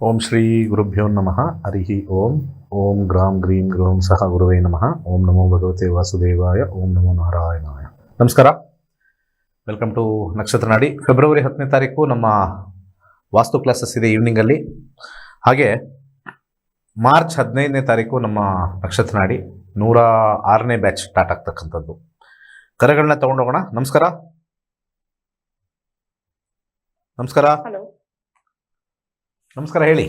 ಓಂ ಶ್ರೀ ಗುರುಭ್ಯೋ ನಮಃ. ಹರಿ ಓಂ. ಓಂ ಗ್ರಾಂ ಗ್ರೀಂ ಗ್ರೋಂ ಸಹ ಗುರುವೇ ನಮಃ. ಓಂ ನಮೋ ಭಗವತೆ ವಾಸುದೇವಾಯ. ಓಂ ನಮೋ ನಾರಾಯಣಾಯ. ನಮಸ್ಕಾರ. ವೆಲ್ಕಮ್ ಟು ನಕ್ಷತ್ರ ನಾಡಿ ಫೆಬ್ರವರಿ ಹತ್ತನೇ ತಾರೀಕು ನಮ್ಮ ವಾಸ್ತು ಕ್ಲಾಸಸ್ ಇದೆ ಈವ್ನಿಂಗಲ್ಲಿ ಹಾಗೆ ಮಾರ್ಚ್ ಹದಿನೈದನೇ ತಾರೀಕು ನಮ್ಮ ನಕ್ಷತ್ರ ನಾಡಿ ನೂರ ಆರನೇ ಬ್ಯಾಚ್ ಸ್ಟಾರ್ಟ್ ಆಗ್ತಕ್ಕಂಥದ್ದು. ಕರೆಗಳನ್ನ ತಗೊಂಡೋಗೋಣ. ನಮಸ್ಕಾರ. ನಮಸ್ಕಾರ. ನಮಸ್ಕಾರ ಹೇಳಿ.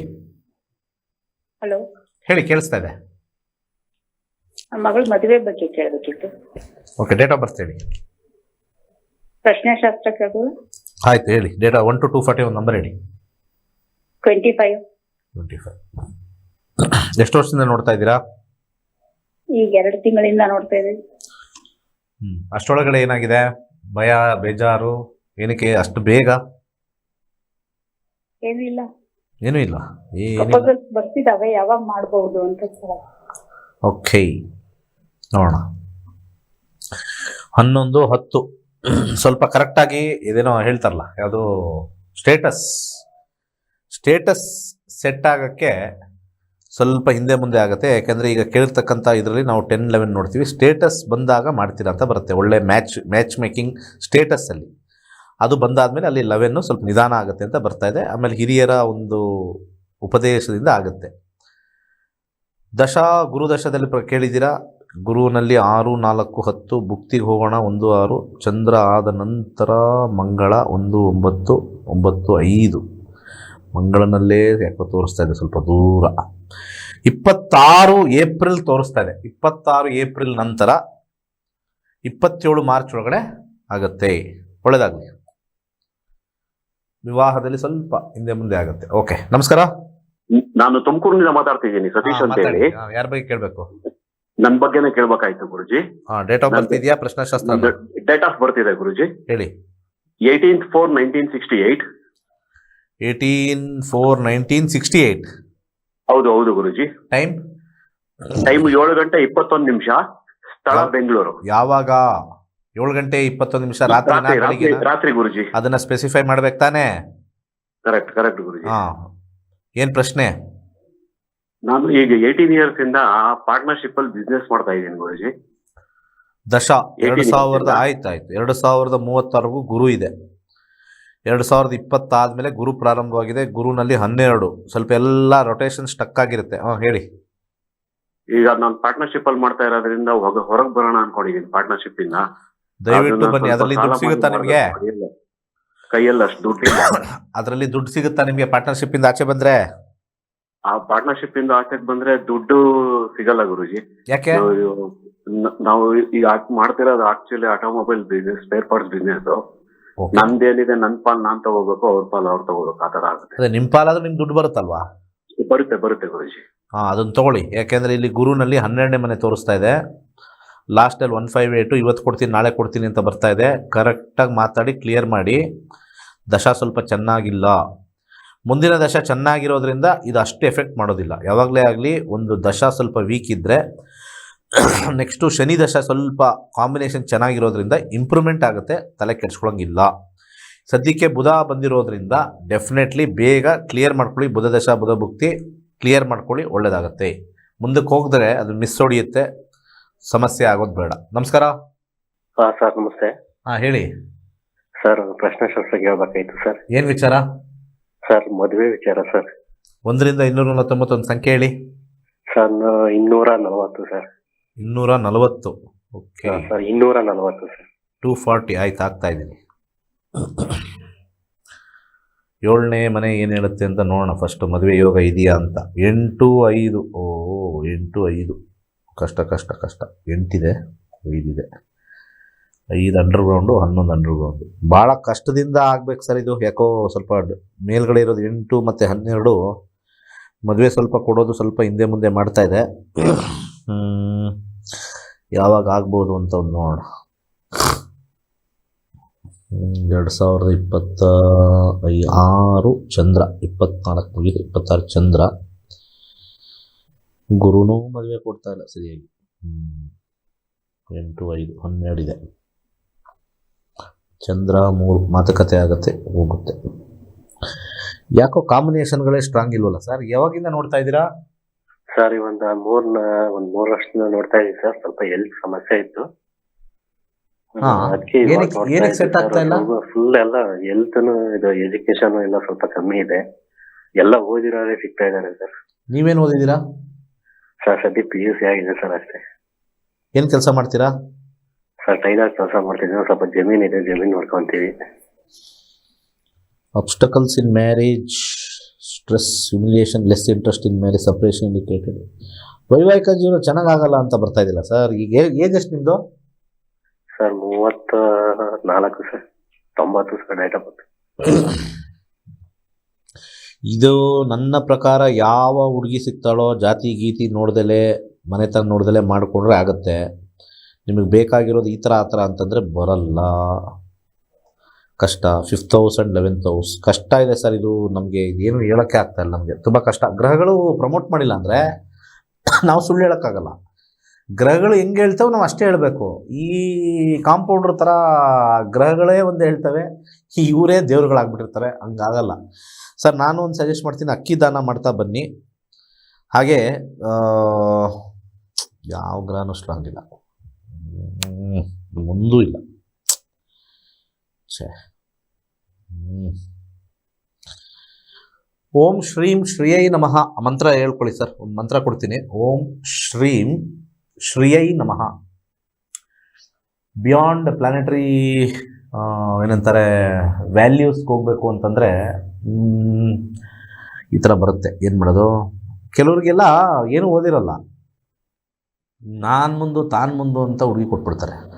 ಹಲೋ. ಹೇಳಿ ಕೇಳಿಸ್ತಾ ಇದೆ. ಮಗಳ ಮದುವೆ ಬಗ್ಗೆ ಕೇಳಬೇಕಿತ್ತು. ಓಕೆ ಡೇಟ್ ಆಫ್ ಬರ್ತ್ ಹೇಳಿ. ಪ್ರಶ್ನೆಶಾಸ್ತ್ರ ಕೇಳಬಹುದು ಆಯ್ತು ಹೇಳಿ. Data one two two forty ಒಂದು ನಂಬರ್ ಹೇಳಿ. ಟ್ವೆಂಟಿ ಫೈವ್ ಟ್ವೆಂಟಿ ಫೈವ್ ಎಷ್ಟು ವರ್ಷದಿಂದ ನೋಡ್ತಾ ಇದ್ದೀರಾ? ಈಗ ಎರಡು ತಿಂಗಳಿಂದ ನೋಡ್ತಾ ಇದ್ದೀವಿ ಹ್ಞೂ ಅಷ್ಟರೊಳಗಡೆ ಏನಾಗಿದೆ? ಭಯ ಬೇಜಾರು ಏನಕ್ಕೆ ಅಷ್ಟು ಬೇಗ? ಏನಿಲ್ಲ. ಏನೂ ಇಲ್ಲ. ಬರ್ತಿದ್ದಾವೆ ಯಾವಾಗ ಮಾಡಬಹುದು ಅಂತ ಓಕೆ ನೋಡೋಣ. ಹನ್ನೊಂದು ಹತ್ತು. ಸ್ವಲ್ಪ ಕರೆಕ್ಟಾಗಿ ಇದೇನೋ ಹೇಳ್ತಾರಲ್ಲ ಯಾವುದು ಸ್ಟೇಟಸ್ ಸ್ಟೇಟಸ್ ಸೆಟ್ ಆಗೋಕ್ಕೆ ಸ್ವಲ್ಪ ಹಿಂದೆ ಮುಂದೆ ಆಗುತ್ತೆ ಯಾಕೆಂದರೆ ಈಗ ಕೇಳಿರ್ತಕ್ಕಂಥ ಇದರಲ್ಲಿ ನಾವು ಟೆನ್ ಲೆವೆನ್ ನೋಡ್ತೀವಿ. ಸ್ಟೇಟಸ್ ಬಂದಾಗ ಮಾಡ್ತೀರಾ ಅಂತ ಬರುತ್ತೆ ಒಳ್ಳೆ ಮ್ಯಾಚ್ ಮ್ಯಾಚ್ ಮೇಕಿಂಗ್ ಸ್ಟೇಟಸ್ಸಲ್ಲಿ ಅದು ಬಂದಾದಮೇಲೆ ಅಲ್ಲಿ ಲೆವೆನ್ನು ಸ್ವಲ್ಪ ನಿಧಾನ ಆಗುತ್ತೆ ಅಂತ ಬರ್ತಾ ಇದೆ. ಆಮೇಲೆ ಹಿರಿಯರ ಒಂದು ಉಪದೇಶದಿಂದ ಆಗುತ್ತೆ. ದಶ, ಗುರುದಶದಲ್ಲಿ ಪ್ರ ಕೇಳಿದ್ದೀರಾ? ಗುರುವಿನಲ್ಲಿ ಆರು, ನಾಲ್ಕು, ಹತ್ತು ಭುಕ್ತಿಗೆ ಹೋಗೋಣ ಒಂದು, ಆರು, ಚಂದ್ರ ಆದ ನಂತರ ಮಂಗಳ, ಒಂದು, ಒಂಬತ್ತು ಒಂಬತ್ತು, ಐದು. ಮಂಗಳನಲ್ಲೇ ಯಾಕೋ ತೋರಿಸ್ತಾ ಇದೆ ಸ್ವಲ್ಪ ದೂರ. ಇಪ್ಪತ್ತಾರು ಏಪ್ರಿಲ್ ತೋರಿಸ್ತಾ ಇದೆ. ಇಪ್ಪತ್ತಾರು ಏಪ್ರಿಲ್ ನಂತರ ಇಪ್ಪತ್ತೇಳು ಮಾರ್ಚ್ ಒಳಗಡೆ ಆಗತ್ತೆ. ಒಳ್ಳೆಯದಾಗಲಿ ವಿವಾಹದಲ್ಲಿ ಸ್ವಲ್ಪ ಹಿಂದೆ ಮುಂದೆ ಆಗುತ್ತೆ. ಓಕೆ ನಮಸ್ಕಾರ. ನಾನು ತುಮಕೂರಿನಿಂದ ಮಾತಾಡ್ತಿದ್ದೀನಿ ಸತೀಶ್ ಅಂತ ಹೇಳಿ. ಯಾರ ಬಗ್ಗೆ ಕೇಳಬೇಕು? ನನ್ನ ಬಗ್ಗೆನೇ ಕೇಳಬೇಕಾಯ್ತು ಗುರುಜಿ. ಡೇಟ್ ಆಫ್ ಬರ್ತ್ ಇದೆಯಾ? ಪ್ರಶ್ನಾಶಾಸ್ತ್ರ ಡೇಟ್ ಆಫ್ ಬರ್ತ್ ಇದೆ ಗುರುಜಿ. ಹೇಳಿ. Eighteen four nineteen sixty eight eighteen four nineteen sixty eight ಹೌದು ಹೌದು ಗುರುಜಿ. ಟೈಮ್ ಟೈಮ್ ಏಳು ಗಂಟೆ ಇಪ್ಪತ್ತೊಂದು ನಿಮಿಷ. ಸ್ಥಳ ಬೆಂಗಳೂರು. ಯಾವಾಗ? ಏಳು ಗಂಟೆ ಇಪ್ಪತ್ತೊಂದು ನಿಮಿಷ ರಾತ್ರಿ ರಾತ್ರಿ ಗುರುಜಿ. ಅದನ್ನ ಸ್ಪೆಸಿಫೈ ಮಾಡ್ಬೇಕು ತಾನೇ? Correct correct Guruji. ಹಾ. ಏನ್ ಪ್ರಶ್ನೆ? ನಾನು ಈಗ ಏಯ್ಟೀನ್ ಇಯರ್ಸ್ ಇಂದ ಪಾರ್ಟ್ನರ್ಶಿಪ್ ಅಲ್ಲಿ ಬಿಸ್ನೆಸ್ ಮಾಡ್ತಾ ಇದ್ದೀನಿ ಗುರುಜಿ. ದಶ ಎರಡು 18 ಸಾವಿರದ ಆಯ್ತಾಯ್ತು ಆಯ್ತು ಆಯ್ತು. ಎರಡು ಸಾವಿರದ ಮೂವತ್ತವರೆಗೂ ಗುರು ಇದೆ. ಎರಡು ಸಾವಿರದ ಇಪ್ಪತ್ತಾದ್ಮೇಲೆ ಗುರು ಪ್ರಾರಂಭವಾಗಿದೆ. ಗುರುನಲ್ಲಿ ಹನ್ನೆರಡು. ಸ್ವಲ್ಪ ಎಲ್ಲ ರೊಟೇಷನ್ ಸ್ಟಕ್ ಆಗಿರುತ್ತೆ. ಹಾಂ ಹೇಳಿ. ಈಗ ನಾನು ಪಾರ್ಟ್ನರ್ಶಿಪ್ ಅಲ್ಲಿ ಮಾಡ್ತಾ ಇರೋದ್ರಿಂದ ಹೊರಗೆ ಬರೋಣ ಅನ್ಕೊಂಡಿದ್ದೀನಿ ಪಾರ್ಟ್ನರ್ಶಿಪ್ ಇಂದ. ದಯವಿಟ್ಟು ಬನ್ನಿ. ಅದರಲ್ಲಿ ದುಡ್ಡು ಸಿಗುತ್ತಾ ನಿಮಗೆ? ಕೈಯಲ್ಲಿ ಅಷ್ಟು ದುಡ್ಡು ಅದರಲ್ಲಿ ದುಡ್ಡು ಸಿಗುತ್ತಾ ನಿಮಗೆ ಪಾರ್ಟ್ನರ್ಶಿಪ್ ಇಂದ ಆಚೆ ಬಂದ್ರೆ? ಆ ಪಾರ್ಟ್ನರ್ಶಿಪ್ ಇಂದ ಆಚೆಗೆ ಬಂದ್ರೆ ದುಡ್ಡು ಸಿಗಲ್ಲ ಗುರುಜಿ. ಯಾಕೆ? ನಾವು- ಈಗ ಮಾಡ್ತಿರೋದು actually automobile business spare parts business. ನಂದೇನಿದೆ ನನ್ ಪಾಲ್ ನಾನ್ ತಗೋಬೇಕು ಅವ್ರ ಪಾಲ್ ಅವ್ರು ತಗೋಬೇಕು ಆತರ ಆಗುತ್ತೆ. ನಿಮ್ ಪಾಲ್ ಆದ್ರೆ ನಿಮ್ಗೆ ದುಡ್ಡು ಬರುತ್ತಲ್ವಾ? ಬರುತ್ತೆ ಬರುತ್ತೆ ಗುರುಜಿ. ಹಾ ಅದನ್ನ ತಗೊಳ್ಳಿ. ಯಾಕೆಂದ್ರೆ ಇಲ್ಲಿ ಗುರುನಲ್ಲಿ ಹನ್ನೆರಡನೇ ಮನೆ ತೋರಿಸ್ತಾ ಇದೆ. ಲಾಸ್ಟಲ್ಲಿ ಒನ್ ಫೈವ್ ಏಯ್ಟು ಇವತ್ತು ಕೊಡ್ತೀನಿ, ನಾಳೆ ಕೊಡ್ತೀನಿ ಅಂತ ಬರ್ತಾ ಇದೆ. ಕರೆಕ್ಟಾಗಿ ಮಾತಾಡಿ ಕ್ಲಿಯರ್ ಮಾಡಿ. ದಶ ಸ್ವಲ್ಪ ಚೆನ್ನಾಗಿಲ್ಲ. ಮುಂದಿನ ದಶ ಚೆನ್ನಾಗಿರೋದ್ರಿಂದ ಇದು ಅಷ್ಟು ಎಫೆಕ್ಟ್ ಮಾಡೋದಿಲ್ಲ. ಯಾವಾಗಲೇ ಆಗಲಿ ಒಂದು ದಶ ಸ್ವಲ್ಪ ವೀಕ್ ಇದ್ದರೆ ನೆಕ್ಸ್ಟು ಶನಿ ದಶ ಸ್ವಲ್ಪ ಕಾಂಬಿನೇಷನ್ ಚೆನ್ನಾಗಿರೋದ್ರಿಂದ ಇಂಪ್ರೂವ್ಮೆಂಟ್ ಆಗುತ್ತೆ, ತಲೆ ಕೆಡ್ಸ್ಕೊಳಂಗಿಲ್ಲ. ಸದ್ಯಕ್ಕೆ ಬುಧ ಬಂದಿರೋದ್ರಿಂದ ಡೆಫಿನೆಟ್ಲಿ ಬೇಗ ಕ್ಲಿಯರ್ ಮಾಡ್ಕೊಳ್ಳಿ, ಬುಧ ದಶ, ಬುಧ ಭುಕ್ತಿ ಕ್ಲಿಯರ್ ಮಾಡ್ಕೊಳ್ಳಿ ಒಳ್ಳೆಯದಾಗುತ್ತೆ ಮುಂದಕ್ಕೆ ಹೋಗಿದ್ರೆ ಅದು ಮಿಸ್ ಹೊಡಿಯುತ್ತೆ. ಸಮಸ್ಯೆ ಆಗೋದು ಬೇಡ. ನಮಸ್ಕಾರ. ಸರ್ ನಮಸ್ತೆ. ಹಾ ಹೇಳಿ. ಸರ್ ಪ್ರಶ್ನೆಶಾಸ್ತ್ರ ಕೇಳಬೇಕಾಯ್ತು ಸರ್. ಏನು ವಿಚಾರ? ಸರ್ ಮದುವೆ ವಿಚಾರ ಸರ್. ಒಂದರಿಂದ ಇನ್ನೂರ ನಲವತ್ತೊಂಬತ್ತೊಂದು ಸಂಖ್ಯೆ ಹೇಳಿ. ಸರ್ ಇನ್ನೂರ ನಲವತ್ತು ಸರ್. ಇನ್ನೂರ ನಲವತ್ತು. ಓಕೆ. ಸರ್ ಇನ್ನೂರ ನಲವತ್ತು ಸರ್. ಟೂ ಫಾರ್ಟಿ ಆಯ್ತು ಆಗ್ತಾ ಇದ್ದೀನಿ. ಏಳನೇ ಮನೆ ಏನು ಹೇಳುತ್ತೆ ಅಂತ ನೋಡೋಣ. ಫಸ್ಟ್ ಮದುವೆ ಯೋಗ ಇದೆಯಾ ಅಂತ. ಎಂಟು ಐದು. ಓ ಎಂಟು ಐದು. ಕಷ್ಟ ಕಷ್ಟ ಕಷ್ಟ. ಎಂಟಿದೆ, ಐದಿದೆ. ಐದು ಅಂಡರ್ಗ್ರೌಂಡು ಹನ್ನೊಂದು ಅಂಡರ್ಗ್ರೌಂಡು ಭಾಳ ಕಷ್ಟದಿಂದ ಆಗ್ಬೇಕು ಸರ್ ಇದು. ಯಾಕೋ ಸ್ವಲ್ಪ ಮೇಲ್ಗಡೆ ಇರೋದು ಎಂಟು ಮತ್ತು ಹನ್ನೆರಡು ಮದುವೆ ಸ್ವಲ್ಪ ಕೊಡೋದು ಸ್ವಲ್ಪ ಹಿಂದೆ ಮುಂದೆ ಮಾಡ್ತಾ ಇದೆ. ಯಾವಾಗ ಆಗ್ಬೋದು ಅಂತ ಒಂದು ನೋಡ. ಎರಡು ಸಾವಿರದ ಇಪ್ಪತ್ತ ಐ, ಆರು ಚಂದ್ರ. ಇಪ್ಪತ್ನಾಲ್ಕು ಮುಗಿದು ಇಪ್ಪತ್ತಾರು ಚಂದ್ರ. ಗುರುನೂ ಮದುವೆ ಕೊಡ್ತಾ ಇಲ್ಲ ಸರಿಯಾಗಿ. ಎಂಟು ಐದು ಹನ್ನೆರಡು ಇದೆ. ಚಂದ್ರ ಮೂರು ಮಾತುಕತೆ ಆಗುತ್ತೆ ಹೋಗುತ್ತೆ. ಯಾಕೋ ಕಾಂಬಿನೇಷನ್ಗಳೇ ಸ್ಟ್ರಾಂಗ್ ಇಲ್ವಲ್ಲ ಸರ್ ಯಾವಾಗಿಂದ ನೋಡ್ತಾ ಇದ್ದೀರಾ? ಸರ್ ಈ ಒಂದ್ ಮೂರ್ನ ಒಂದ್ ಮೂರ್ ವರ್ಷದಿಂದ ನೋಡ್ತಾ ಇದೀವಿ ಸರ್ ಸ್ವಲ್ಪ ಹೆಲ್ತ್ ಸಮಸ್ಯೆ ಇತ್ತು? ಫುಲ್ ಎಲ್ಲ ಹೆಲ್ತ್ ಇದು ಎಜುಕೇಶನ್ ಎಲ್ಲ ಸ್ವಲ್ಪ ಕಮ್ಮಿ ಇದೆ. ಎಲ್ಲ ಓದಿರೋದೇ ಸಿಗ್ತಾ ಇದಾರೆ ಸರ್ ನೀವೇನು ಓದಿದ್ದೀರಾ? ಸರ್ ಸದ್ಯ ಪಿ ಯು ಸಿ ಆಗಿದೆ ಸರ್ ಅಷ್ಟೇ. ಏನು ಕೆಲಸ ಮಾಡ್ತೀರಾ? ಸರ್ ಟೈಲರ್ ಕೆಲಸ ಮಾಡ್ತಿದ್ದೀವಿ ಸ್ವಲ್ಪ ಜಮೀನ್ ಇದೆ ಜಮೀನ್ ನೋಡ್ಕೊಂತೀವಿ. Obstacles in marriage stress humiliation less interest in marriage suppression indicated ವೈವಾಹಿಕ ಜೀವನ ಚೆನ್ನಾಗಾಗಲ್ಲ ಅಂತ ಬರ್ತಾ ಇದ್ದಿಲ್ಲ ಸರ್? ಈಗ ಏಜ್ ಎಷ್ಟು ನಿಮ್ಮದು ಸರ್ ಮೂವತ್ತ ನಾಲ್ಕು ಸರ್ ತೊಂಬತ್ತು ಸರ್ ಡೇಟ್ ಆಫ್ ಇದು ನನ್ನ ಪ್ರಕಾರ ಯಾವ ಹುಡುಗಿ ಸಿಗ್ತಾಳೋ ಜಾತಿ ಗೀತಿ ನೋಡ್ದಲೆ, ಮನೆತನ ನೋಡ್ದಲೇ ಮಾಡಿಕೊಂಡ್ರೆ ಆಗುತ್ತೆ. ನಿಮಗೆ ಬೇಕಾಗಿರೋದು ಈ ಥರ ಆ ಥರ ಅಂತಂದರೆ ಬರಲ್ಲ. ಕಷ್ಟ. Fifth house and eleventh house ಕಷ್ಟ ಇದೆ ಸರ್ ಇದು. ನಮಗೆ ಏನು ಹೇಳೋಕ್ಕೆ ಇಲ್ಲ ನಮಗೆ. ತುಂಬ ಕಷ್ಟ. ಗ್ರಹಗಳು ಪ್ರಮೋಟ್ ಮಾಡಿಲ್ಲ ಅಂದರೆ ನಾವು ಸುಳ್ಳು ಹೇಳೋಕ್ಕಾಗಲ್ಲ. ಗ್ರಹಗಳು ಹೆಂಗೆ ಹೇಳ್ತವೆ ನಾವು ಅಷ್ಟೇ ಹೇಳಬೇಕು. ಈ ಕಾಂಪೌಂಡ್ರ ಥರ ಗ್ರಹಗಳೇ ಒಂದು ಹೇಳ್ತವೆ. ಇವರೇ ದೇವ್ರುಗಳಾಗ್ಬಿಟ್ಟಿರ್ತಾರೆ. ಹಂಗಾಗಲ್ಲ. ಸರ್, ನಾನು ಒಂದು ಸಜೆಸ್ಟ್ ಮಾಡ್ತೀನಿ, ಅಕ್ಕಿ ದಾನ ಮಾಡ್ತಾ ಬನ್ನಿ. ಹಾಗೆ ಯಾವ ಗ್ರಹನೂ ಸ್ಟ್ರಾಂಗ್ ಇಲ್ಲ. ಒಂದೂ ಇಲ್ಲ. ಛೇ. ಓಂ ಶ್ರೀಂ ಶ್ರೀಯೈ ನಮಃ. ಮಂತ್ರ ಹೇಳ್ಕೊಳ್ಳಿ ಸರ್, ಒಂದು ಮಂತ್ರ ಕೊಡ್ತೀನಿ. ಓಂ ಶ್ರೀಂ ಶ್ರೀಯೈ ನಮಃ. ಬಿಯಾಂಡ್ ಪ್ಲಾನೆಟರಿ ಏನಂತಾರೆ ವ್ಯಾಲ್ಯೂಸ್ಗೆ ಹೋಗಬೇಕು ಅಂತಂದರೆ ಈ ಥರ ಬರುತ್ತೆ. ಏನು ಮಾಡೋದು? ಕೆಲವ್ರಿಗೆಲ್ಲ ಏನೂ ಓದಿರಲ್ಲ. ನಾನು ಮುಂದು, ತಾನು ಮುಂದು ಅಂತ ಹುಡುಗಿ ಕೊಟ್ಬಿಡ್ತಾರೆ.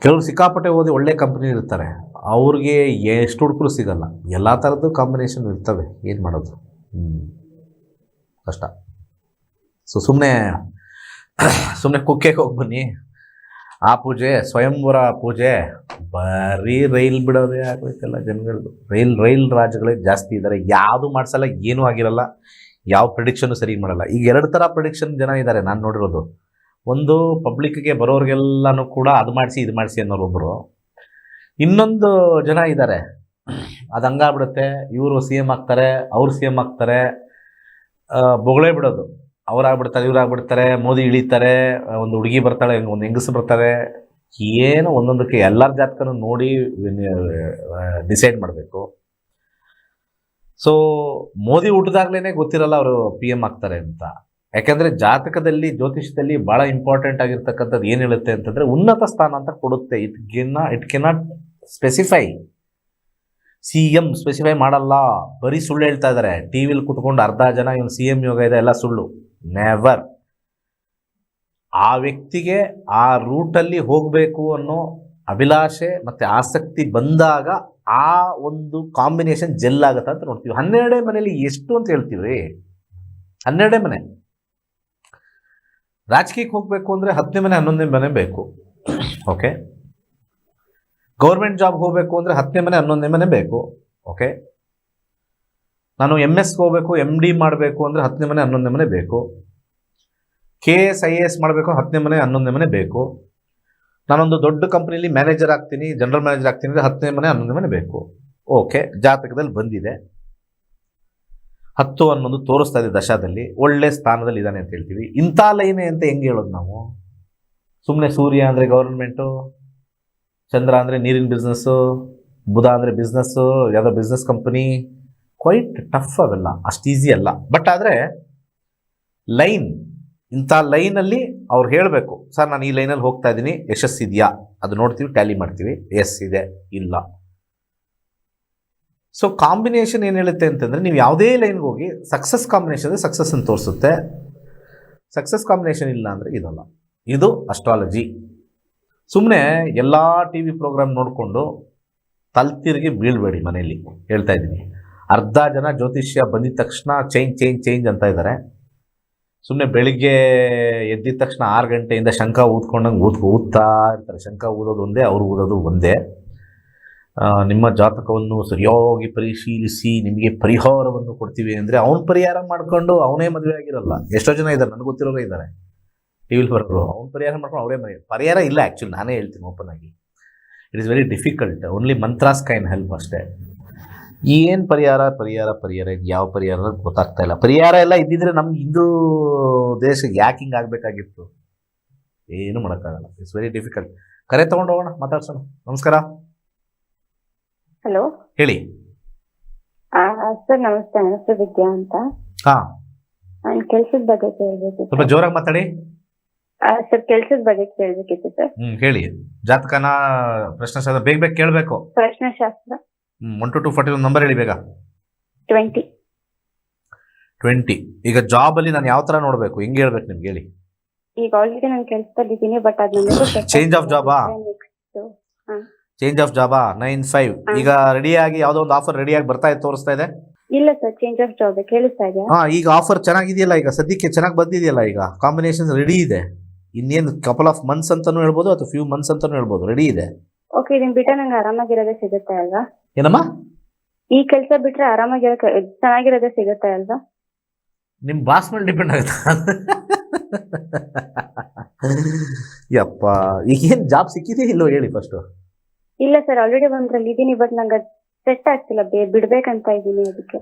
ಕೆಲವರು ಸಿಕ್ಕಾಪಟ್ಟೆ ಓದಿ ಒಳ್ಳೆ ಕಂಪ್ನಿ ಇರ್ತಾರೆ. ಅವ್ರಿಗೆ ಎಷ್ಟು ಹುಡುಕರು ಸಿಗಲ್ಲ. ಎಲ್ಲ ಥರದ್ದು ಕಾಂಬಿನೇಷನ್ ಇರ್ತವೆ. ಏನು ಮಾಡೋದು? ಹ್ಮ್. ಕಷ್ಟ. ಸೊ ಸುಮ್ಮನೆ ಸುಮ್ಮನೆ ಕುಕ್ಕೆಗೆ ಹೋಗಿ ಬನ್ನಿ. ಆ ಪೂಜೆ, ಸ್ವಯಂವರ ಪೂಜೆ. ಬರೀ ರೈಲ್ ಬಿಡೋದೇ ಆಗೋಯ್ತಲ್ಲ ಜನಗಳದ್ದು ರೈಲ್ ರೈಲ್ ರಾಜ್ಯಗಳೇ ಜಾಸ್ತಿ ಇದ್ದಾರೆ ಯಾವುದು ಮಾಡಿಸಲ್ಲ, ಏನೂ ಆಗಿರಲ್ಲ. ಯಾವ ಪ್ರಿಡಿಕ್ಷನು ಸರಿ ಮಾಡಲ್ಲ. ಈಗ ಎರಡು ಥರ ಪ್ರಿಡಿಕ್ಷನ್ ಜನ ಇದ್ದಾರೆ ನಾನು ನೋಡಿರೋದು. ಒಂದು ಪಬ್ಲಿಕ್ಗೆ ಬರೋರಿಗೆಲ್ಲನೂ ಕೂಡ ಅದು ಮಾಡಿಸಿ, ಇದು ಮಾಡಿಸಿ ಅನ್ನೋರು ಒಬ್ಬರು ಇನ್ನೊಂದು ಜನ ಇದ್ದಾರೆ ಅದು ಹಂಗಾಗ್ಬಿಡುತ್ತೆ. ಇವರು ಸಿ ಎಂ ಆಗ್ತಾರೆ, ಅವ್ರು ಸಿ ಎಂ ಆಗ್ತಾರೆ. ಬೊಗಳೆ ಬಿಡೋದು. ಅವ್ರಾಗ್ಬಿಡ್ತಾರೆ, ಇವ್ರಾಗ್ಬಿಡ್ತಾರೆ. ಮೋದಿ ಇಳಿತಾರೆ. ಒಂದು ಹುಡುಗಿ ಬರ್ತಾಳೆ, ಒಂದು ಹೆಂಗಸು ಬರ್ತಾರೆ. ಏನೋ ಒಂದೊಂದಕ್ಕೆ ಎಲ್ಲರ ಜಾತಕನೂ ನೋಡಿ ಡಿಸೈಡ್ ಮಾಡಬೇಕು. ಸೊ ಮೋದಿ ಹುಟ್ಟಿದಾಗಲೇ ಗೊತ್ತಿರಲ್ಲ ಅವರು ಪಿ ಎಂ ಆಗ್ತಾರೆ ಅಂತ. ಯಾಕಂದರೆ ಜಾತಕದಲ್ಲಿ ಜ್ಯೋತಿಷದಲ್ಲಿ ಭಾಳ ಇಂಪಾರ್ಟೆಂಟ್ ಆಗಿರ್ತಕ್ಕಂಥದ್ದು ಏನು ಹೇಳುತ್ತೆ ಅಂತಂದರೆ ಉನ್ನತ ಸ್ಥಾನ ಅಂತ ಕೊಡುತ್ತೆ. It ಗಿನ್ನ it cannot specify C M specify ಮಾಡಲ್ಲ. ಬರೀ ಸುಳ್ಳು ಹೇಳ್ತಾ ಇದ್ದಾರೆ ಟಿ ವಿಲಿ ಕುತ್ಕೊಂಡು ಅರ್ಧ ಜನ ಇವನು ಸಿ ಎಂ ಯೋಗ ಇದೆ, ಎಲ್ಲ ಸುಳ್ಳು. ನೆವರ್ ಆ ವ್ಯಕ್ತಿಗೆ ಆ ರೂಟಲ್ಲಿ ಹೋಗಬೇಕು ಅನ್ನೋ ಅಭಿಲಾಷೆ ಮತ್ತು ಆಸಕ್ತಿ ಬಂದಾಗ ಆ ಒಂದು ಕಾಂಬಿನೇಷನ್ ಜೆಲ್ ಆಗುತ್ತೆ ಅಂತ ನೋಡ್ತೀವಿ. ಹನ್ನೆರಡೇ ಮನೆಯಲ್ಲಿ ಎಷ್ಟು ಅಂತ ಹೇಳ್ತೀವಿ? ಹನ್ನೆರಡೇ ಮನೆ. ರಾಜಕೀಯಕ್ಕೆ ಹೋಗಬೇಕು ಅಂದರೆ ಹತ್ತನೇ ಮನೆ, ಹನ್ನೊಂದನೇ ಮನೆ ಬೇಕು. ಓಕೆ ಗೌರ್ಮೆಂಟ್ ಜಾಬ್ಗೆ ಹೋಗಬೇಕು ಅಂದರೆ ಹತ್ತನೇ ಮನೆ, ಹನ್ನೊಂದನೇ ಮನೆ ಬೇಕು. ಓಕೆ ನಾನು ಎಂ ಎಸ್ಗೆ ಹೋಗಬೇಕು ಎಂ ಡಿ ಮಾಡಬೇಕು ಅಂದರೆ ಹತ್ತನೇ ಮನೆ, ಹನ್ನೊಂದನೇ ಮನೆ ಬೇಕು. K S I A S ಮಾಡಬೇಕು ಹತ್ತನೇ ಮನೆ, ಹನ್ನೊಂದನೇ ಮನೆ ಬೇಕು. ನಾನೊಂದು ದೊಡ್ಡ ಕಂಪ್ನಿಲಿ ಮ್ಯಾನೇಜರ್ ಆಗ್ತೀನಿ ಜನರಲ್ ಮ್ಯಾನೇಜರ್ ಆಗ್ತೀನಿ ಅಂದರೆ ಹತ್ತನೇ ಮನೆ, ಹನ್ನೊಂದನೇ ಮನೆ ಬೇಕು. ಓಕೆ ಜಾತಕದಲ್ಲಿ ಬಂದಿದೆ. ಹತ್ತು ಅನ್ನೋದು ತೋರಿಸ್ತಾ ಇದೆ ದಶಾದಲ್ಲಿ. ಒಳ್ಳೆ ಸ್ಥಾನದಲ್ಲಿ ಇದ್ದಾನೆ ಅಂತ ಹೇಳ್ತೀವಿ. ಇಂಥ ಲೈನೆ ಅಂತ ಹೆಂಗೆ ಹೇಳೋದು ನಾವು? ಸುಮ್ಮನೆ ಸೂರ್ಯ ಅಂದರೆ ಗೌರ್ಮೆಂಟು ಚಂದ್ರ ಅಂದರೆ ನೀರಿನ ಬಿಸ್ನೆಸ್ಸು ಬುಧ ಅಂದರೆ ಬಿಸ್ನೆಸ್ಸು ಯಾವುದೋ ಬಿಸ್ನೆಸ್ ಕಂಪನಿ ಕ್ವೈಟ್ ಟಫ್ ಅವೆಲ್ಲ. ಅಷ್ಟು ಈಸಿ ಅಲ್ಲ. ಬಟ್ ಆದರೆ ಲೈನ್ ಇಂಥ ಲೈನಲ್ಲಿ ಅವ್ರು ಹೇಳಬೇಕು, ಸರ್, ನಾನು ಈ ಲೈನಲ್ಲಿ ಹೋಗ್ತಾ ಇದ್ದೀನಿ ಯಶಸ್ಸಿದೆಯಾ ಅದು ನೋಡ್ತೀವಿ, ಟ್ಯಾಲಿ ಮಾಡ್ತೀವಿ ಎಸ್ ಇದೆ, ಇಲ್ಲ. ಸೊ ಕಾಂಬಿನೇಷನ್ ಏನು ಹೇಳುತ್ತೆ ಅಂತಂದರೆ, ನೀವು ಯಾವುದೇ ಲೈನ್ಗೆ ಹೋಗಿ ಸಕ್ಸಸ್ ಕಾಂಬಿನೇಷನ್ ಸಕ್ಸಸ್ ಅಂತ ತೋರಿಸುತ್ತೆ. ಸಕ್ಸಸ್ ಕಾಂಬಿನೇಷನ್ ಇಲ್ಲ ಅಂದರೆ ಇದಲ್ಲ. ಇದು ಅಸ್ಟ್ರಾಲಜಿ ಸುಮ್ಮನೆ ಎಲ್ಲ ಟಿ ವಿ ಪ್ರೋಗ್ರಾಮ್ ನೋಡಿಕೊಂಡು ತಲ್ತಿರ್ಗಿ ಬೀಳ್ಬೇಡಿ ಮನೆಯಲ್ಲಿ. ಹೇಳ್ತಾ ಇದ್ದೀನಿ. ಅರ್ಧ ಜನ ಜ್ಯೋತಿಷ್ಯ ಬಂದಿದ ತಕ್ಷಣ ಚೇಂಜ್ ಚೇಂಜ್ ಚೇಂಜ್ ಅಂತ ಇದ್ದಾರೆ ಸುಮ್ಮನೆ ಬೆಳಿಗ್ಗೆ ಎದ್ದಿದ ತಕ್ಷಣ ಆರು ಗಂಟೆಯಿಂದ ಶಂಕ ಊದ್ಕೊಂಡಂಗೆ ಊದ್, ಊದ್ತಾ ಇರ್ತಾರೆ. ಶಂಖ ಊದೋದು ಒಂದೇ, ಅವ್ರು ಊದೋದು ಒಂದೇ. ನಿಮ್ಮ ಜಾತಕವನ್ನು ಸರಿಯಾಗಿ ಪರಿಶೀಲಿಸಿ, ನಿಮಗೆ ಪರಿಹಾರವನ್ನು ಕೊಡ್ತೀವಿ ಅಂದರೆ ಅವ್ನು ಪರಿಹಾರ ಮಾಡಿಕೊಂಡು ಅವನೇ ಮದುವೆ ಆಗಿರಲ್ಲ. ಎಷ್ಟೋ ಜನ ಇದ್ದಾರೆ, ನನಗೆ ಗೊತ್ತಿರೋರೇ ಇದ್ದಾರೆ. ಟಿ ವಿಲಿ ಬರೋರು ಅವ್ನು ಪರಿಹಾರ ಮಾಡ್ಕೊಂಡು ಅವರೇ ಮದುವೆ. ಪರಿಹಾರ ಇಲ್ಲ ಆ್ಯಕ್ಚುಲಿ ನಾನೇ ಹೇಳ್ತೀನಿ ಓಪನ್ ಆಗಿ. It is very difficult only mantras can help ಅಷ್ಟೇ. ಏನು ಪರಿಹಾರ? ಪರಿಹಾರ ಪರಿಹಾರ. ಇದು ಯಾವ ಪರಿಹಾರ ಗೊತ್ತಾಗ್ತಾ ಇಲ್ಲ. ಪರಿಹಾರ ಎಲ್ಲ ಇದ್ದಿದ್ರೆ ನಮ್ಮ ಹಿಂದೂ ದೇಶಕ್ಕೆ ಯಾಕೆ ಹಿಂಗೆ ಆಗಬೇಕಾಗಿತ್ತು? ಏನು ಮಾಡೋಕ್ಕಾಗಲ್ಲ. ಇಟ್ಸ್ ವೆರಿ ಡಿಫಿಕಲ್ಟ್ ಕರೆ ತೊಗೊಂಡು ಹೋಗೋಣ ಮಾತಾಡ್ಸೋಣ. ನಮಸ್ಕಾರ. ಹಲೋ ಹೇಳಿ. ಸರ್ ನಮಸ್ತೆ. ನಮಸ್ತೆ ವಿದ್ಯಾ ಅಂತ. ಹಾಂ. ನಾನು ಕೆಲ್ಸದ ಬಗ್ಗೆ ಕೇಳ್ಬೇಕಿತ್ತು ಸ್ವಲ್ಪ ಜೋರಾಗಿ ಮಾತಾಡಿ. ಸರ್ ಕೆಲ್ಸದ ಬಗ್ಗೆ ಕೇಳ್ಬೇಕಿತ್ತು ಸರ್. ಹ್ಞೂ ಹೇಳಿ. ಜಾತಕನ ಪ್ರಶ್ನೆ ಶಾಸ್ತ್ರ ಬೇಗ ಬೇಗ ಕೇಳಬೇಕು. ಪ್ರಶ್ನೆಶಾಸ್ತ್ರ ಒನ್ ಟು ಟು ಫಾರ್ಟಿ ಒಂದು ನಂಬರ್ ಹೇಳಿ ಬೇಗ. ಟ್ವೆಂಟಿ ಟ್ವೆಂಟಿ ಈಗ ಜಾಬಲ್ಲಿ ನಾನು ಯಾವ ತರ ನೋಡಬೇಕು? ಹೆಂಗೆ ಹೇಳ್ಬೇಕು ನಿಮ್ಗೆ ಹೇಳಿ. ಈಗ ಆಲ್ರೆಡಿ ನಾನು ಕೆಲಸದಲ್ಲಿ ಇದ್ದೀನಿ. ಬಟ್ ಅದ್ change of of change of ಜಾಬಾ nine five ಈಗ ರೆಡಿಯಾಗಿ ಯಾವುದೋ ಒಂದು ಆಫರ್ ರೆಡಿಯಾಗಿ ಬರ್ತಾ ಇದೆ ತೋರಿಸ್ತಾ ಇದೆ? ಇಲ್ಲ ಸರ್ ಚೇಂಜ್ ಆಫ್ ಜಾಬ್ ಕೇಳಿಸ್ತಾ ಇದೆ. ಹಾ ಈಗ ಆಫರ್ ಚೆನ್ನಾಗಿದೆಯಲ್ಲ ಈಗ? ಸದ್ಯಕ್ಕೆ ಚೆನ್ನಾಗಿ ಬಂದಿದೆಯಲ್ಲ ಈಗ? ಕಾಂಬಿನೇಷನ್ ರೆಡಿ ಇದೆ. ಇನ್ನೇನು ಕಪಲ್ ಆಫ್ ಮಂತ್ಸ್ ಅಂತಾನೂ ಹೇಳ್ಬೋದು ಅಥವಾ ಫ್ಯೂ ಮಂತ್ಸ್ ಅಂತಾನೂ ಹೇಳ್ಬೋದು? ರೆಡಿ ಇದೆ. ಓಕೆ ಇದನ್ನ ಬಿಟ್ರೆ ನಂಗೆ ಆರಾಮಾಗಿರೋದೇ ಸಿಗುತ್ತೆ ಅಲ್ವಾ? ಏನಮ್ಮ? ಈ ಕೆಲಸ ಬಿಟ್ರೆ ಆರಾಮಾಗಿ ಚೆನ್ನಾಗಿರೋದೇ ಸಿಗುತ್ತೆ ಅಲ್ವಾ? ನಿಮ್ಮ ಬಾಸ್ ಮೇಲೆ ಡಿಪೆಂಡ್ ಆಗುತ್ತೆ? ಯಪ್ಪ ಏನ್ ಜಾಬ್ ಸಿಕ್ಕಿದೆಯಾ ಇಲ್ಲೋ ಹೇಳಿ ಫಸ್ಟು ಇಲ್ಲ ಸರ್ ಆಲ್ರೆಡಿ ಒಂದ್ರಲ್ಲಿ ಇದೀನಿ ಬಟ್ ನಂಗೆ ಸೆಟ್ ಆಗ್ತಿಲ್ಲ ಬೇ- ಬಿಡ್ಬೇಕಂತ ಇದೀನಿ ಅದಕ್ಕೆ.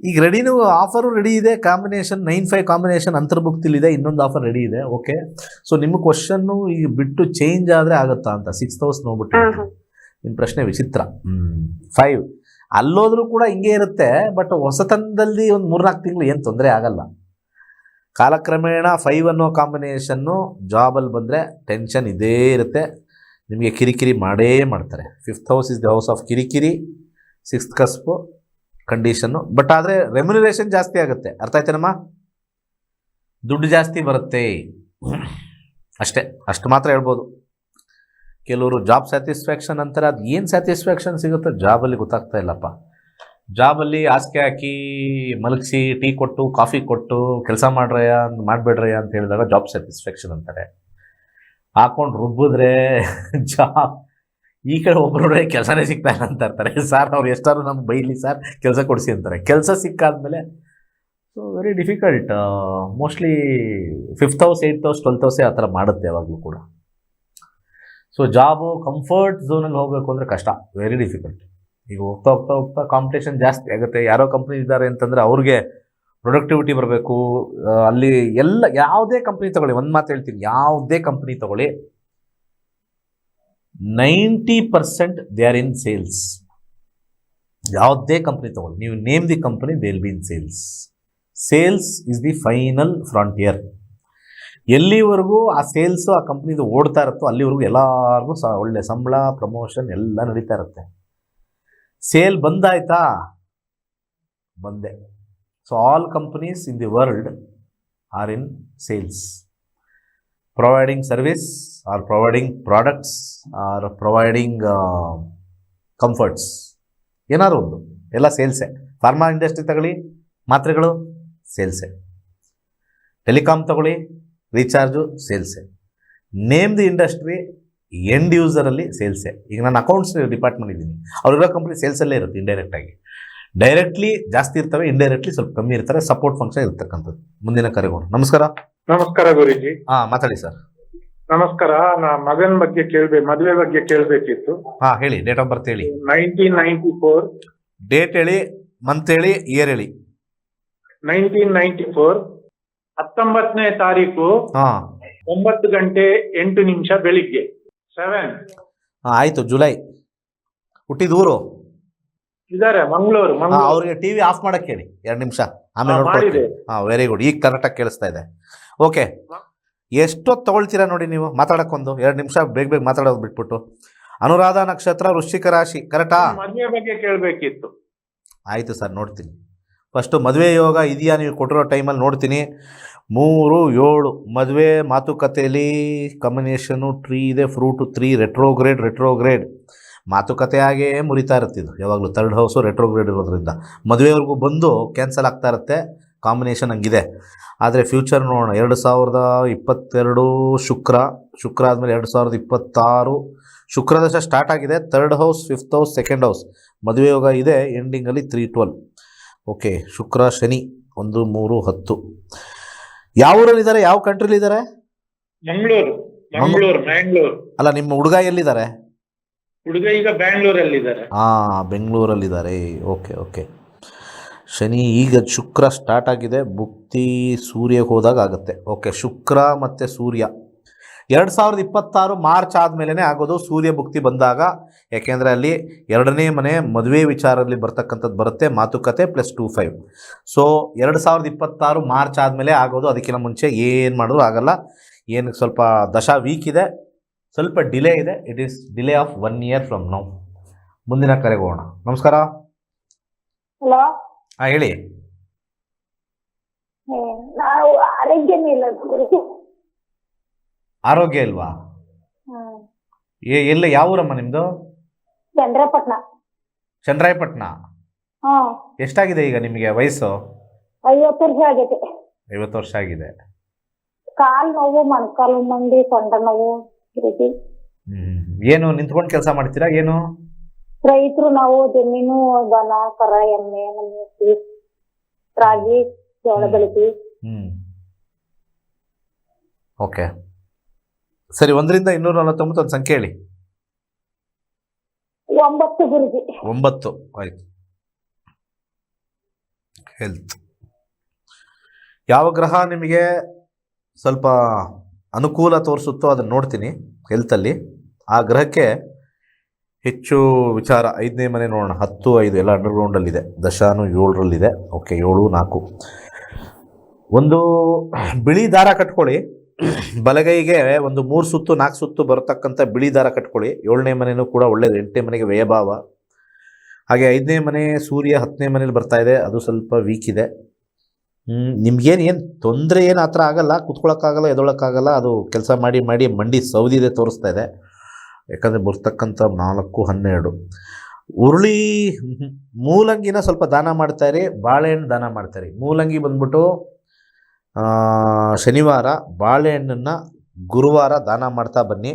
ಈಗ ರೆಡಿನೂ ಆಫರು ರೆಡಿ ಇದೆ ಕಾಂಬಿನೇಷನ್ ನೈನ್ ಫೈವ್ ಕಾಂಬಿನೇಷನ್ ಅಂತರ್ಭುಕ್ತಿಲಿದೆ ಇನ್ನೊಂದು ಆಫರ್ ರೆಡಿ ಇದೆ ಓಕೆ ಸೊ ನಿಮ್ಮ ಕ್ವಶನ್ ಈಗ ಬಿಟ್ಟು ಚೇಂಜ್ ಆದರೆ ಆಗುತ್ತಾ ಅಂತ ಸಿಕ್ಸ್ ತೌಸ್ ನೋಡ್ಬಿಟ್ಟು ನಿಮ್ಮ ಪ್ರಶ್ನೆ ವಿಚಿತ್ರ. ಫೈವ್ ಅಲ್ಲೋದ್ರೂ ಕೂಡ ಹಿಂಗೆ ಇರುತ್ತೆ ಬಟ್ ಹೊಸತನದಲ್ಲಿ ಒಂದು ಮೂರ್ನಾಲ್ಕು ತಿಂಗಳು ಏನು ತೊಂದರೆ ಆಗಲ್ಲ. ಕಾಲಕ್ರಮೇಣ ಫೈವ್ ಅನ್ನೋ ಕಾಂಬಿನೇಷನ್ನು ಜಾಬಲ್ಲಿ ಬಂದರೆ ಟೆನ್ಷನ್ ಇದೇ ಇರುತ್ತೆ. ನಿಮಗೆ ಕಿರಿಕಿರಿ ಮಾಡೇ ಮಾಡ್ತಾರೆ. Fifth house is the house of ಕಿರಿಕಿರಿ ಸಿಕ್ಸ್ತ್ ಕಸ್ಪು ಕಂಡೀಷನ್ನು ಬಟ್ ಆದರೆ ರೆಮ್ಯುನರೇಷನ್ ಜಾಸ್ತಿ ಆಗುತ್ತೆ. ಅರ್ಥ ಆಯ್ತೇನಮ್ಮ ದುಡ್ಡು ಜಾಸ್ತಿ ಬರುತ್ತೆ. ಅಷ್ಟೇ ಅಷ್ಟು ಮಾತ್ರ ಹೇಳ್ಬೋದು. ಕೆಲವರು ಜಾಬ್ ಸ್ಯಾಟಿಸ್ಫ್ಯಾಕ್ಷನ್ ಅಂತಾರೆ ಅದು ಏನು ಸ್ಯಾಟಿಸ್ಫ್ಯಾಕ್ಷನ್ ಸಿಗುತ್ತೋ? ಜಾಬಲ್ಲಿ ಗೊತ್ತಾಗ್ತಾ ಇಲ್ಲಪ್ಪ. ಜಾಬಲ್ಲಿ ಹಾಸಿಗೆ ಹಾಕಿ ಮಲಗಿಸಿ, ಟೀ ಕೊಟ್ಟು, ಕಾಫಿ ಕೊಟ್ಟು, ಕೆಲಸ ಮಾಡ್ರಯ್ಯ ಮಾಡಬೇಡ್ರಯ್ಯ ಅಂತ ಹೇಳಿದಾಗ ಜಾಬ್ ಸ್ಯಾಟಿಸ್ಫ್ಯಾಕ್ಷನ್ ಅಂತಾರೆ. ಹಾಕೊಂಡು ರುಬ್ಬಿದ್ರೆ ಜಾಬ್ ಈ ಕಡೆ ಒಬ್ಬರು ಕೆಲಸನೇ ಸಿಗ್ತಾ ಇಲ್ಲ ಅಂತ ಇರ್ತಾರೆ ಸರ್, ಅವ್ರು ಎಷ್ಟಾದ್ರು ನಮ್ಗೆ ಬೈಲಿ ಸರ್, ಕೆಲಸ ಕೊಡಿಸಿ ಅಂತಾರೆ. ಕೆಲಸ ಸಿಕ್ಕಾದ್ಮೇಲೆ so very difficult mostly fifth house eighth house twelfth ಹೌಸೇ ಆ ಥರ ಮಾಡುತ್ತೆ ಯಾವಾಗಲೂ ಕೂಡ. ಸೊ ಜಾಬು ಕಂಫರ್ಟ್ ಝೋನಲ್ಲಿ ಹೋಗಬೇಕು ಅಂದರೆ ಕಷ್ಟ. ವೆರಿ ಡಿಫಿಕಲ್ಟ್ ಈಗ ಹೋಗ್ತಾ ಹೋಗ್ತಾ ಹೋಗ್ತಾ ಕಾಂಪಿಟೇಷನ್ ಜಾಸ್ತಿ ಆಗುತ್ತೆ. ಯಾರೋ ಕಂಪ್ನಿ ಇದ್ದಾರೆ ಅಂತಂದರೆ ಅವ್ರಿಗೆ ಪ್ರೊಡಕ್ಟಿವಿಟಿ ಬರಬೇಕು. ಅಲ್ಲಿ ಎಲ್ಲ, ಯಾವುದೇ ಕಂಪ್ನಿ ತಗೊಳ್ಳಿ, ಒಂದು ಮಾತು ಹೇಳ್ತೀನಿ. ಯಾವುದೇ ಕಂಪ್ನಿ ತಗೊಳ್ಳಿ ninety percent they are in sales ಯಾವುದೇ ಕಂಪ್ನಿ ತಗೊಳ್ಳಿ. ನೀವು name the company they will be in sales sales is the final frontier ಎಲ್ಲಿವರೆಗೂ ಆ ಸೇಲ್ಸು ಆ ಕಂಪ್ನಿದು ಓಡ್ತಾ ಇರುತ್ತೋ ಅಲ್ಲಿವರೆಗೂ ಎಲ್ಲರಿಗೂ ಸಹ ಒಳ್ಳೆ ಸಂಬಳ ಪ್ರಮೋಷನ್ ಎಲ್ಲ ನಡೀತಾ ಇರುತ್ತೆ. ಸೇಲ್ ಬಂದಾಯ್ತಾ? ಬಂದೆ. So all companies in the world are in sales providing service or providing products or providing comforts ಏನಾದ್ರು ಒಂದು. ಎಲ್ಲ ಸೇಲ್ಸೆ. ಫಾರ್ಮಾ ಇಂಡಸ್ಟ್ರಿ ತಗೊಳ್ಳಿ, ಮಾತ್ರೆಗಳು ಸೇಲ್ಸೆ. ಟೆಲಿಕಾಮ್ ತಗೊಳ್ಳಿ ರೀಚಾರ್ಜು ಸೇಲ್ಸೆ ನೇಮ್ ದಿ ಇಂಡಸ್ಟ್ರಿ ಎಂಡ್ ಯೂಸರಲ್ಲಿ ಸೇಲ್ಸೆ ಈಗ ನಾನು ಅಕೌಂಟ್ಸ್ ಡಿಪಾರ್ಟ್ಮೆಂಟ್ ಇದ್ದೀನಿ. ಅವರಿರೋ ಕಂಪ್ನಿ ಸೇಲ್ಸಲ್ಲೇ ಇರುತ್ತೆ ಇಂಡೈರೆಕ್ಟಾಗಿ ಡೈರೆಕ್ಟ್ಲಿ ಜಾಸ್ತಿ ಇರ್ತವೆ ಇಂಡೈರೆಕ್ಟ್ಲಿ ಸ್ವಲ್ಪ ಕಮ್ಮಿ ಇರ್ತಾರೆ ಸಪೋರ್ಟ್ ಫಂಕ್ಷನ್ ಇರ್ತಕ್ಕಂಥದ್ದು. ಮುಂದಿನ ಕರೆಗೋಣ ನಮಸ್ಕಾರ. ನಮಸ್ಕಾರ ಗುರುಜಿ. ಹಾ ಮಾತಾಡಿ ಸರ್ ನಮಸ್ಕಾರ. ನಾ ಮಗನ್ ಬಗ್ಗೆ ಕೇಳ್ಬೇಕು ಮದುವೆ ಬಗ್ಗೆ ಕೇಳ್ಬೇಕಿತ್ತು. ಹಾ ಹೇಳಿ ಡೇಟ್ ಆಫ್ ಬರ್ತ್ ಹೇಳಿ. ನೈನ್ಟೀನ್ ನೈನ್ಟಿ ಫೋರ್ ಡೇಟ್ ಹೇಳಿ ಮಂತ್ ಹೇಳಿ ಇಯರ್ ಹೇಳಿ. ನೈನ್ಟೀನ್ ನೈನ್ಟಿ ಫೋರ್ ಹತ್ತೊಂಬತ್ತನೇ ತಾರೀಕು ಒಂಬತ್ತು ಗಂಟೆ ಎಂಟು ನಿಮಿಷ ಬೆಳಿಗ್ಗೆ. ಸೆವೆನ್ ಆಯ್ತು ಜುಲೈ. ಹುಟ್ಟಿದೂರು? ಇದಾರೆ ಮಂಗಳೂರು ಅವ್ರಿಗೆ ಟಿವಿ ಆಫ್ ಮಾಡಕ್ ಹೇಳಿ ಎರಡು ನಿಮಿಷ. ಆಮೇಲೆ ಹಾ. ವೆರಿ ಗುಡ್ ಈಗ ಕರೆಕ್ಟಾಗಿ ಕೇಳಿಸ್ತಾ ಇದೆ. ಓಕೆ ಎಷ್ಟೊತ್ತು ತಗೊಳ್ತೀರಾ ನೋಡಿ ನೀವು? ಮಾತಾಡಕ್ಕೊಂದು. ಎರಡು ನಿಮಿಷ ಬೇಗ ಬೇಗ ಮಾತಾಡೋದು ಬಿಟ್ಬಿಟ್ಟು. ಅನುರಾಧ ನಕ್ಷತ್ರ ವೃಶ್ಚಿಕ ರಾಶಿ ಕರೆಕ್ಟಾ? ಮದುವೆ ಬಗ್ಗೆ ಕೇಳಬೇಕಿತ್ತು. ಆಯ್ತು ಸರ್ ನೋಡ್ತೀನಿ. ಫಸ್ಟು ಮದುವೆ ಯೋಗ ಇದೆಯಾ ನೀವು ಕೊಟ್ಟಿರೋ ಟೈಮಲ್ಲಿ ನೋಡ್ತೀನಿ. ಮೂರು, ಏಳು, ಮದುವೆ ಮಾತುಕತೆಯಲ್ಲಿ ಕಾಂಬಿನೇಷನು ಟ್ರೀ ಇದೆ ಫ್ರೂಟು ತ್ರೀ ರೆಟ್ರೋಗ್ರೇಡ್ ರೆಟ್ರೋಗ್ರೇಡ್ ಮಾತುಕತೆ ಆಗೇ ಮುರಿತಾ ಇರುತ್ತೆ ಇದು. ಯಾವಾಗಲೂ ತರ್ಡ್ ಹೌಸು ರೆಟ್ರೋಗ್ರೇಡ್ ಇರೋದ್ರಿಂದ. ಮದುವೆವರೆಗೂ ಬಂದು ಕ್ಯಾನ್ಸಲ್ ಆಗ್ತಾ ಇರುತ್ತೆ. ಕಾಂಬಿನೇಷನ್ ಹಂಗಿದೆ. ಆದರೆ ಫ್ಯೂಚರ್ ನೋಡೋಣ. ಎರಡು ಸಾವಿರದ ಇಪ್ಪತ್ತೆರಡು ಶುಕ್ರ ಶುಕ್ರ ಆದಮೇಲೆ ಎರಡು ಸಾವಿರದ ಇಪ್ಪತ್ತಾರು ಶುಕ್ರದಶ ಸ್ಟಾರ್ಟ್ ಆಗಿದೆ. Third house fifth house second house ಮದುವೆ ಯೋಗ ಇದೆ ಎಂಡಿಂಗಲ್ಲಿ three twelve okay Shukra Shani ಒಂದು ಮೂರು ಹತ್ತು. ಯಾವ ಊರಲ್ಲಿದ್ದಾರೆ? ಯಾವ ಕಂಟ್ರಿಲಿದ್ದಾರೆ ಮಂಗಳೂರು ಮಂಗಳೂರು ಮ್ಯಾಂಗ್ಳೂರು ಅಲ್ಲ ನಿಮ್ಮ ಹುಡುಗ ಎಲ್ಲಿದ್ದಾರೆ? ಹುಡುಗ ಈಗ ಬ್ಯಾಂಗ್ಳೂರಲ್ಲಿದ್ದಾರೆ. ಹಾಂ ಬೆಂಗಳೂರಲ್ಲಿದ್ದಾರೆ. Okay okay. ಶನಿ ಈಗ ಶುಕ್ರ ಸ್ಟಾರ್ಟ್ ಆಗಿದೆ. ಭುಕ್ತಿ ಸೂರ್ಯ ಹೋದಾಗ ಆಗುತ್ತೆ. ಓಕೆ ಶುಕ್ರ ಮತ್ತು ಸೂರ್ಯ. ಎರಡು ಸಾವಿರದ ಇಪ್ಪತ್ತಾರು ಮಾರ್ಚ್ ಆದಮೇಲೆ ಆಗೋದು ಸೂರ್ಯ ಭುಕ್ತಿ ಬಂದಾಗ. ಯಾಕೆಂದರೆ ಅಲ್ಲಿ ಎರಡನೇ ಮನೆ ಮದುವೆ ವಿಚಾರದಲ್ಲಿ ಬರ್ತಕ್ಕಂಥದ್ದು ಬರುತ್ತೆ ಮಾತುಕತೆ ಪ್ಲಸ್ ಟೂ ಫೈವ್. ಸೊ ಎರಡು ಸಾವಿರದ ಇಪ್ಪತ್ತಾರು ಮಾರ್ಚ್ ಆದಮೇಲೆ ಆಗೋದು ಅದಕ್ಕಿಂತ ಮುಂಚೆ ಏನು ಮಾಡಿದ್ರು ಆಗಲ್ಲ. ಏನು ಸ್ವಲ್ಪ ದಶಾ ವೀಕ್ ಇದೆ ಸ್ವಲ್ಪ ಡಿಲೇ ಇದೆ. It is delay of one year from now ಮುಂದಿನ ಕರೆಗೆ ಹೋಗೋಣ. ನಮಸ್ಕಾರ. ಹಲೋ. ಹಾಂ ಹೇಳಿ. ನಾವು ಆರೋಗ್ಯನೇ ಇಲ್ಲ ಗುರುಜಿ. ಆರೋಗ್ಯ ಇಲ್ವಾ? ಎಲ್ಲ ಯಾವ ಊರಮ್ಮ ನಿಮ್ಮದು ಚಂದ್ರಪಟ್ಟಣ ಚಂದ್ರಾಯಪಟ್ಟಣ ಎಷ್ಟಾಗಿದೆ ಈಗ ನಿಮಗೆ ವಯಸ್ಸು? ಐವತ್ತು ವರ್ಷ ಆಗೈತೆ. ಐವತ್ತು ವರ್ಷ ಆಗಿದೆ. ಕಾಲ್ ನೋವು ಮೊಣಕಾಲು ಮಂಡಿ ಸೊಂಟ ನೋವು. ಏನು ನಿಂತ್ಕೊಂಡು ಕೆಲಸ ಮಾಡ್ತೀರಾ ಏನು? ರೈತರು ನಾವು ಜಮೀನು ದನ ಕರ ಎಮ್ಮೆ ರಾಗಿ ಜೋಳ ಬೆಳಿತೀವಿ. ಓಕೆ. ಸರಿ ಒಂದರಿಂದ ಇನ್ನೂರ ನಲವತ್ತೊಂಬತ್ತು ಒಂದು ಸಂಖ್ಯೆ ಹೇಳಿ. ಒಂಬತ್ತು ಗುರುಜಿ ಒಂಬತ್ತು ಆಯ್ತು. ಹೆಲ್ತ್ ಯಾವ ಗ್ರಹ ನಿಮಗೆ ಸ್ವಲ್ಪ ಅನುಕೂಲ ತೋರಿಸುತ್ತೋ ಅದನ್ನು ನೋಡ್ತೀನಿ ಹೆಲ್ತಲ್ಲಿ ಆ ಗ್ರಹಕ್ಕೆ ಹೆಚ್ಚು ವಿಚಾರ ಐದನೇ ಮನೆ ನೋಡೋಣ. ಹತ್ತು ಐದು ಎಲ್ಲ ಅಂಡರ್ಗ್ರೌಂಡಲ್ಲಿದೆ ದಶಾನು ಏಳರಲ್ಲಿದೆ. ಓಕೆ ಏಳು ನಾಲ್ಕು. ಒಂದು ಬಿಳಿ ದಾರ ಕಟ್ಕೊಳ್ಳಿ. ಬಲಗೈಗೆ ಒಂದು ಮೂರು ಸುತ್ತು, ನಾಲ್ಕು ಸುತ್ತು ಬರತಕ್ಕಂಥ ಬಿಳಿ ದಾರ ಕಟ್ಕೊಳ್ಳಿ. ಏಳನೇ ಮನೆಯೂ ಕೂಡ ಒಳ್ಳೇದು. ಎಂಟನೇ ಮನೆಗೆ ವ್ಯಯಭಾವ. ಹಾಗೆ ಐದನೇ ಮನೆ ಸೂರ್ಯ ಹತ್ತನೇ ಮನೇಲಿ ಬರ್ತಾ ಇದೆ. ಅದು ಸ್ವಲ್ಪ ವೀಕ್ ಇದೆ. ನಿಮ್ಗೇನು ಏನು ತೊಂದರೆ ಏನು ಆ ಥರ ಆಗಲ್ಲ. ಕುತ್ಕೊಳ್ಳೋಕ್ಕಾಗಲ್ಲ ಎದೊಳಕ್ಕಾಗಲ್ಲ ಅದು ಕೆಲಸ ಮಾಡಿ ಮಾಡಿ ಮಂಡಿ ಸೌದಿದೆ ತೋರಿಸ್ತಾ ಇದೆ. ಯಾಕಂದರೆ ಬರ್ತಕ್ಕಂಥ ನಾಲ್ಕು, ಹನ್ನೆರಡು. ಉರುಳಿ ಮೂಲಂಗಿನ ಸ್ವಲ್ಪ ದಾನ ಮಾಡ್ತಾಯಿರಿ ಬಾಳೆಹಣ್ಣು ದಾನ ಮಾಡ್ತಾರೆ ಮೂಲಂಗಿ ಬಂದ್ಬಿಟ್ಟು ಶನಿವಾರ ಬಾಳೆಹಣ್ಣನ್ನು ಗುರುವಾರ ದಾನ ಮಾಡ್ತಾ ಬನ್ನಿ.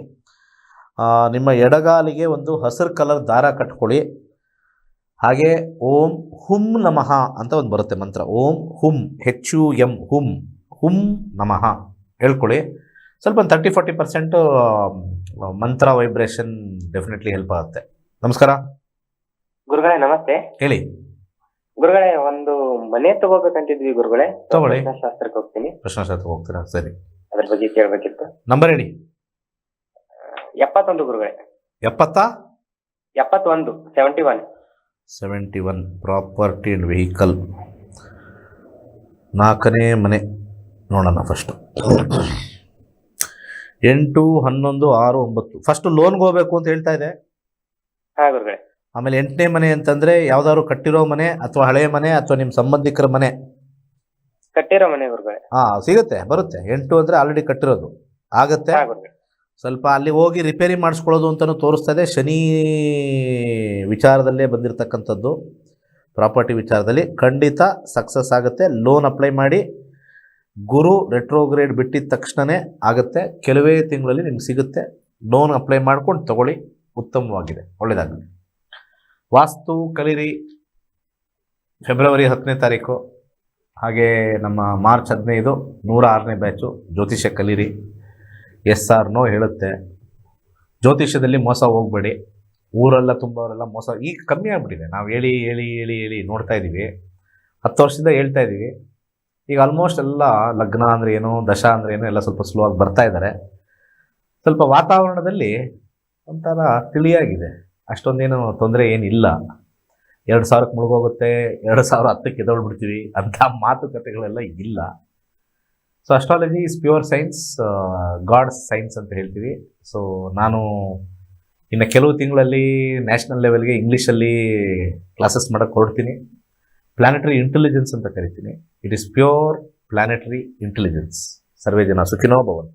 ನಿಮ್ಮ ಎಡಗಾಲಿಗೆ ಒಂದು ಹಸಿರು ಕಲರ್ ದಾರ ಕಟ್ಕೊಳ್ಳಿ. ಹಾಗೆ ಓಂ ಹುಂ ನಮಃ ಅಂತ ಒಂದು ಬರುತ್ತೆ ಮಂತ್ರ. ಓಂ ಹುಂ ಹೆಚ್ ಯು ಎಂ ಹುಂ ಹುಂ ನಮಃ ಹೇಳ್ಕೊಳ್ಳಿ. ಸ್ವಲ್ಪ ಒಂದು ತರ್ಟಿ ಫಾರ್ಟಿ ಪರ್ಸೆಂಟು ಮಂತ್ರ ವೈಬ್ರೇಷನ್ ಡೆಫಿನೆಟ್ಲಿ ಹೆಲ್ಪ್ ಆಗುತ್ತೆ. ನಮಸ್ಕಾರ. ಗುರುಗಳೇ ನಮಸ್ತೆ. ಹೇಳಿ. ಗುರುಗಳೇ ಒಂದು ಮನೆ ತಗೋಬೇಕಂತಿದ್ವಿ ಗುರುಗಳೇ. ತಗೊಳ್ಳಿ. ಶಾಸ್ತ್ರಕ್ಕೆ ಹೋಗ್ತೀನಿ ಪ್ರಶ್ನಾಶಾಸ್ತ್ರ ಹೋಗ್ತೀರಾ? ಸರಿ. ಅದ್ರ ಬಗ್ಗೆ ಕೇಳಬೇಕಿತ್ತು. ನಂಬರ್ ಹೇಳಿ. ಎಪ್ಪತ್ತೊಂದು ಗುರುಗಳೇ. ಎಪ್ಪತ್ತಾ? ಎಪ್ಪತ್ತೊಂದು seventy one seventy one property and vehicle ನಾಲ್ಕನೇ ಮನೆ. ನೋಡೋಣ ಫಸ್ಟು ಎಂಟು ಹನ್ನೊಂದು ಆರು ಒಂಬತ್ತು. ಫಸ್ಟು ಲೋನ್ಗೆ ಹೋಗ್ಬೇಕು ಅಂತ ಹೇಳ್ತಾ ಇದೆ. ಹಾ ಗುರುಗಳೇ. ಆಮೇಲೆ ಎಂಟನೇ ಮನೆ ಅಂತಂದರೆ ಯಾವ್ದಾದ್ರು ಕಟ್ಟಿರೋ ಮನೆ ಅಥವಾ ಹಳೆಯ ಮನೆ ಅಥವಾ ನಿಮ್ಮ ಸಂಬಂಧಿಕರ ಮನೆ. ಕಟ್ಟಿರೋ ಮನೆ ಗುರುಗಳೇ. ಹಾಂ ಸಿಗುತ್ತೆ ಬರುತ್ತೆ. ಎಂಟು ಅಂದ್ರೆ ಆಲ್ರೆಡಿ ಕಟ್ಟಿರೋದು. ಆಗತ್ತೆ? ಹಾ ಗುರುಗಳೇ. ಸ್ವಲ್ಪ ಅಲ್ಲಿ ಹೋಗಿ ರಿಪೇರಿ ಮಾಡಿಸ್ಕೊಳ್ಳೋದು ಅಂತಲೂ ತೋರಿಸ್ತಾ ಇದೆ. ಶನಿ ವಿಚಾರದಲ್ಲೇ ಬಂದಿರತಕ್ಕಂಥದ್ದು. ಪ್ರಾಪರ್ಟಿ ವಿಚಾರದಲ್ಲಿ ಖಂಡಿತ ಸಕ್ಸಸ್ ಆಗುತ್ತೆ. ಲೋನ್ ಅಪ್ಲೈ ಮಾಡಿ ಗುರು ರೆಟ್ರೋಗ್ರೇಡ್ ಬಿಟ್ಟಿದ ತಕ್ಷಣವೇ ಆಗುತ್ತೆ. ಕೆಲವೇ ತಿಂಗಳಲ್ಲಿ ನಿಮ್ಗೆ ಸಿಗುತ್ತೆ. ಲೋನ್ ಅಪ್ಲೈ ಮಾಡ್ಕೊಂಡು ತಗೊಳ್ಳಿ. ಉತ್ತಮವಾಗಿದೆ. ಒಳ್ಳೆಯದಾಗಲಿ ವಾಸ್ತು ಕಲಿರಿ. ಫೆಬ್ರವರಿ ಹತ್ತನೇ ತಾರೀಕು. ಹಾಗೆ ನಮ್ಮ ಮಾರ್ಚ್ ಹದಿನೈದು ನೂರ ಆರನೇ ಬ್ಯಾಚು ಜ್ಯೋತಿಷ್ಯ ಕಲೀರಿ ಎಸ್ ಆರ್ ನೋ ಹೇಳುತ್ತೆ. ಜ್ಯೋತಿಷ್ಯದಲ್ಲಿ ಮೋಸ ಹೋಗಬೇಡಿ. ಊರೆಲ್ಲ ತುಂಬವರೆಲ್ಲ ಮೋಸ ಈಗ ಕಮ್ಮಿ ಆಗಿಬಿಟ್ಟಿದೆ. ನಾವು ಹೇಳಿ ಹೇಳಿ ಹೇಳಿ ಹೇಳಿ ನೋಡ್ತಾ ಇದ್ದೀವಿ ಹತ್ತು ವರ್ಷದಿಂದ ಹೇಳ್ತಾ ಇದ್ದೀವಿ ಈಗ ಆಲ್ಮೋಸ್ಟ್ ಎಲ್ಲ ಲಗ್ನ ಅಂದರೆ ಏನು, ದಶ ಅಂದರೆ ಏನು, ಎಲ್ಲ ಸ್ವಲ್ಪ ಸ್ಲೋ ಆಗಿ ಬರ್ತಾ ಇದ್ದಾರೆ ಸ್ವಲ್ಪ ವಾತಾವರಣದಲ್ಲಿ ಒಂಥರ ತಿಳಿಯಾಗಿದೆ. ಅಷ್ಟೊಂದೇನು ತೊಂದರೆ ಏನಿಲ್ಲ. ಎರಡು ಸಾವಿರಕ್ಕೆ ಮುಳುಗೋಗುತ್ತೆ, ಎರಡು ಸಾವಿರ ಹತ್ತಕ್ಕೆ ಎದೊಳ್ಬಿಡ್ತೀವಿ ಅಂಥ ಮಾತುಕತೆಗಳೆಲ್ಲ ಇಲ್ಲ. So astrology is pure science god's science ಅಂತ ಹೇಳ್ತೀವಿ. ಸೊ ನಾನು ಇನ್ನು ಕೆಲವು ತಿಂಗಳಲ್ಲಿ ನ್ಯಾಷನಲ್ ಲೆವೆಲ್ಗೆ ಇಂಗ್ಲೀಷಲ್ಲಿ ಕ್ಲಾಸಸ್ ಮಾಡೋಕ್ಕೆ ಹೊರಡ್ತೀನಿ. ಪ್ಲಾನೆಟರಿ ಇಂಟೆಲಿಜೆನ್ಸ್ ಅಂತ ಕರಿತೀನಿ. It is pure planetary intelligence ಸರ್ವೇ ಜನ ಸುಖಿನೋ ಭವನ್